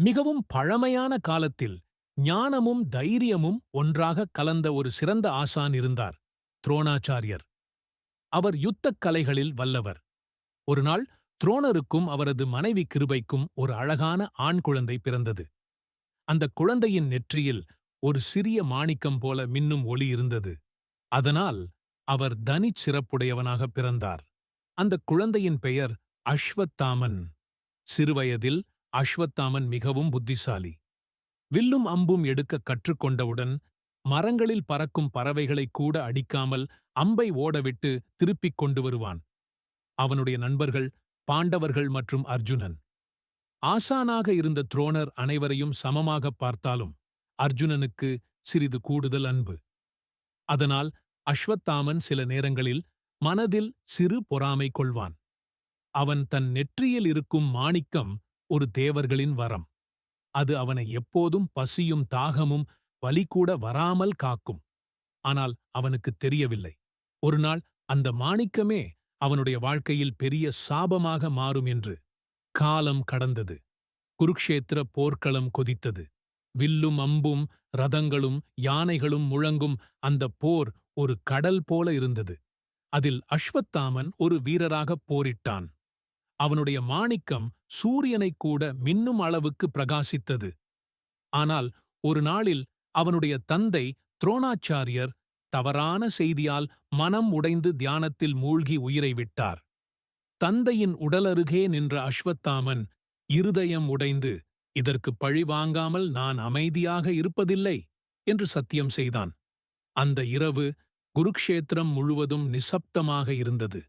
மிகவும் பழமையான காலத்தில் ஞானமும் தைரியமும் ஒன்றாக கலந்த ஒரு சிறந்த ஆசான் இருந்தார் துரோணாச்சாரியர். அவர் யுத்தக் கலைகளில் வல்லவர். ஒருநாள் துரோணருக்கும் அவரது மனைவி கிருபைக்கும் ஒரு அழகான ஆண் குழந்தை பிறந்தது. அந்த குழந்தையின் நெற்றியில் ஒரு சிறிய மாணிக்கம் போல மின்னும் ஒளி இருந்தது. அதனால் அவர் தனிச் சிறப்புடையவனாக பிறந்தார். அந்த குழந்தையின் பெயர் அஸ்வத்தாமன். சிறுவயதில் அஸ்வத்தாமன் மிகவும் புத்திசாலி. வில்லும் அம்பும் எடுக்க கற்றுக்கொண்டவுடன் மரங்களில் பறக்கும் பறவைகளைக் கூட அடிக்காமல் அம்பை ஓடவிட்டு திருப்பிக் கொண்டு வருவான். அவனுடைய நண்பர்கள் பாண்டவர்கள் மற்றும் அர்ஜுனன். ஆசானாக இருந்த துரோணர் அனைவரையும் சமமாகப் பார்த்தாலும் அர்ஜுனனுக்கு சிறிது கூடுதல் அன்பு. அதனால் அஸ்வத்தாமன் சில நேரங்களில் மனதில் சிறு பொறாமை கொள்வான். அவன் தன் நெற்றியில் இருக்கும் மாணிக்கம் ஒரு தேவர்களின் வரம். அது அவனை எப்போதும் பசியும் தாகமும் வலி கூட வராமல் காக்கும். ஆனால் அவனுக்குத் தெரியவில்லை. ஒருநாள் அந்த மாணிக்கமே அவனுடைய வாழ்க்கையில் பெரிய சாபமாக மாறும் என்று காலம் கடந்தது. குருக்ஷேத்திர போர்க்களம் கொதித்தது. வில்லும் அம்பும் ரதங்களும் யானைகளும் முழங்கும் அந்த போர் ஒரு கடல் போல இருந்தது. அதில் அஸ்வத்தாமன் ஒரு வீரராகப் போரிட்டான். அவனுடைய மாணிக்கம் சூரியனைக் கூட மின்னும் அளவுக்கு பிரகாசித்தது. ஆனால் ஒரு நாளில் அவனுடைய தந்தை துரோணாச்சாரியர் தவறான செய்தியால் மனம் உடைந்து தியானத்தில் மூழ்கி உயிரை விட்டார். தந்தையின் உடலருகே நின்ற அஸ்வத்தாமன் இருதயம் உடைந்து இதற்கு பழி வாங்காமல் நான் அமைதியாக இருப்பதில்லை என்று சத்தியம் செய்தான். அந்த இரவு குருக்ஷேத்திரம் முழுவதும் நிசப்தமாக இருந்தது.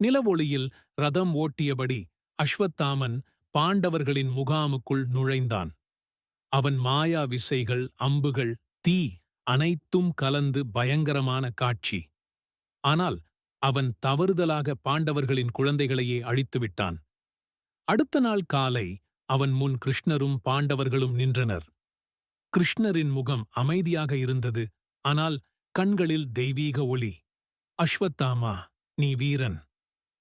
நிலவொளியில் ரதம் ஓட்டியபடி அஸ்வத்தாமன் பாண்டவர்களின் முகாமுக்குள் நுழைந்தான். அவன் மாயா விசைகள் அம்புகள் தீ அனைத்தும் கலந்து பயங்கரமான காட்சி. ஆனால் அவன் தவறுதலாக பாண்டவர்களின் குழந்தைகளையே அழித்துவிட்டான் அடுத்த நாள் காலை அவன் முன் கிருஷ்ணரும் பாண்டவர்களும் நின்றனர். கிருஷ்ணரின் முகம் அமைதியாக இருந்தது ஆனால் கண்களில் தெய்வீக ஒளி. அஸ்வத்தாமா நீ வீரன்.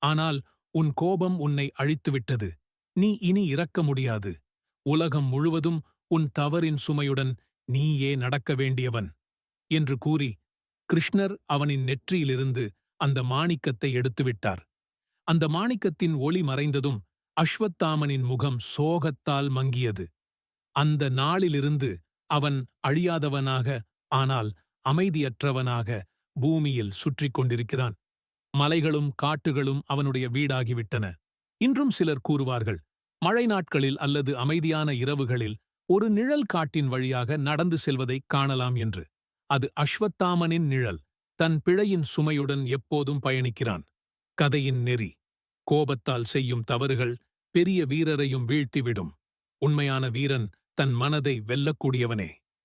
ஆனால் உன் கோபம் உன்னை அழித்துவிட்டது. நீ இனி இறக்க முடியாது. உலகம் முழுவதும் உன் தவறின் சுமையுடன் நீயே நடக்க வேண்டியவன். என்று கூறி கிருஷ்ணர் அவனின் நெற்றியிலிருந்து அந்த மாணிக்கத்தை எடுத்துவிட்டார். அந்த மாணிக்கத்தின் ஒளி மறைந்ததும் அஸ்வத்தாமனின் முகம் சோகத்தால் மங்கியது. அந்த நாளிலிருந்து அவன் அழியாதவனாக ஆனால் அமைதியற்றவனாக பூமியில் சுற்றிக் கொண்டிருக்கிறான். மலைகளும் காட்டுகளும் அவனுடைய வீடாகிவிட்டன. இன்றும் சிலர் கூறுவார்கள் மழை நாட்களில் அல்லது அமைதியான இரவுகளில் ஒரு நிழல் காட்டின் வழியாக நடந்து செல்வதைக் காணலாம் என்று. அது அஸ்வத்தாமனின் நிழல் தன் பிழையின் சுமையுடன் எப்போதும் பயணிக்கிறான். கதையின் நெறி கோபத்தால் செய்யும் தவறுகள் பெரிய வீரரையும் வீழ்த்திவிடும். உண்மையான வீரன் தன் மனதை வெல்லக்கூடியவனே.